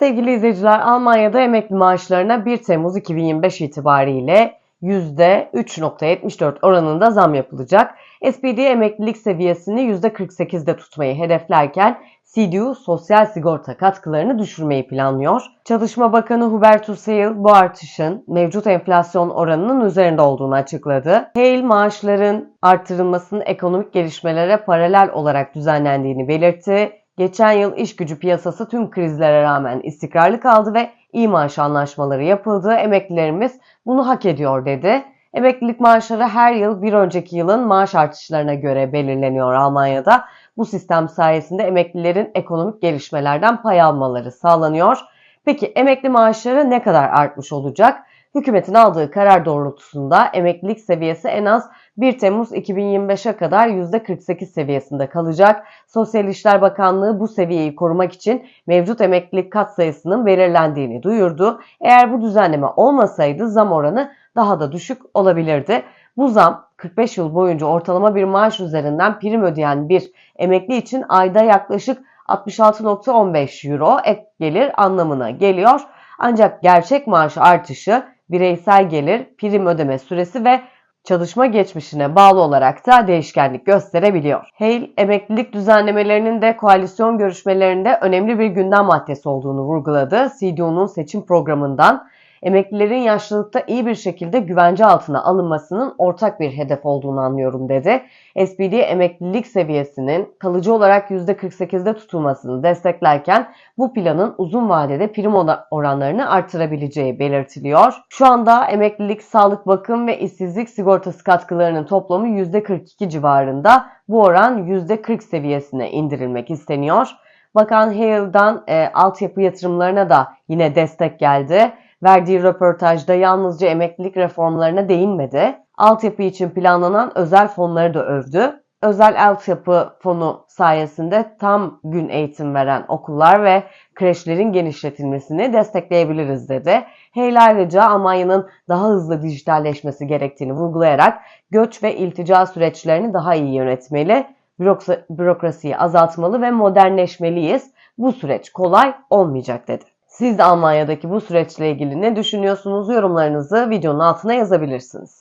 Sevgili izleyiciler, Almanya'da emekli maaşlarına 1 Temmuz 2025 itibariyle %3.74 oranında zam yapılacak. SPD emeklilik seviyesini %48'de tutmayı hedeflerken CDU sosyal sigorta katkılarını düşürmeyi planlıyor. Çalışma Bakanı Hubertus Heil bu artışın mevcut enflasyon oranının üzerinde olduğunu açıkladı. Heil maaşların artırılmasının ekonomik gelişmelere paralel olarak düzenlendiğini belirtti. Geçen yıl iş gücü piyasası tüm krizlere rağmen istikrarlı kaldı ve iyi maaş anlaşmaları yapıldı. Emeklilerimiz bunu hak ediyor dedi. Emeklilik maaşları her yıl bir önceki yılın maaş artışlarına göre belirleniyor Almanya'da. Bu sistem sayesinde emeklilerin ekonomik gelişmelerden pay almaları sağlanıyor. Peki emekli maaşları ne kadar artmış olacak? Hükümetin aldığı karar doğrultusunda emeklilik seviyesi en az 1 Temmuz 2025'e kadar %48 seviyesinde kalacak. Sosyal İşler Bakanlığı bu seviyeyi korumak için mevcut emeklilik kat sayısının belirlendiğini duyurdu. Eğer bu düzenleme olmasaydı zam oranı daha da düşük olabilirdi. Bu zam 45 yıl boyunca ortalama bir maaş üzerinden prim ödeyen bir emekli için ayda yaklaşık 66.15 euro ek gelir anlamına geliyor. Ancak gerçek maaş artışı bireysel gelir, prim ödeme süresi ve çalışma geçmişine bağlı olarak da değişkenlik gösterebiliyor. Hale, emeklilik düzenlemelerinin de koalisyon görüşmelerinde önemli bir gündem maddesi olduğunu vurguladı. CDU'nun seçim programından emeklilerin yaşlılıkta iyi bir şekilde güvence altına alınmasının ortak bir hedef olduğunu anlıyorum dedi. SPD emeklilik seviyesinin kalıcı olarak %48'de tutulmasını desteklerken bu planın uzun vadede prim oranlarını artırabileceği belirtiliyor. Şu anda emeklilik, sağlık, bakım ve işsizlik sigortası katkılarının toplamı %42 civarında. Bu oran %40 seviyesine indirilmek isteniyor. Bakan Hale'dan e, altyapı yatırımlarına da yine destek geldi. Verdiği röportajda yalnızca emeklilik reformlarına değinmedi. Altyapı için planlanan özel fonları da övdü. Özel altyapı fonu sayesinde tam gün eğitim veren okullar ve kreşlerin genişletilmesini destekleyebiliriz dedi. Hale ayrıca Almanya'nın daha hızlı dijitalleşmesi gerektiğini vurgulayarak göç ve iltica süreçlerini daha iyi yönetmeli, bürokrasiyi azaltmalı ve modernleşmeliyiz. Bu süreç kolay olmayacak dedi. Siz de Almanya'daki bu süreçle ilgili ne düşünüyorsunuz? Yorumlarınızı videonun altına yazabilirsiniz.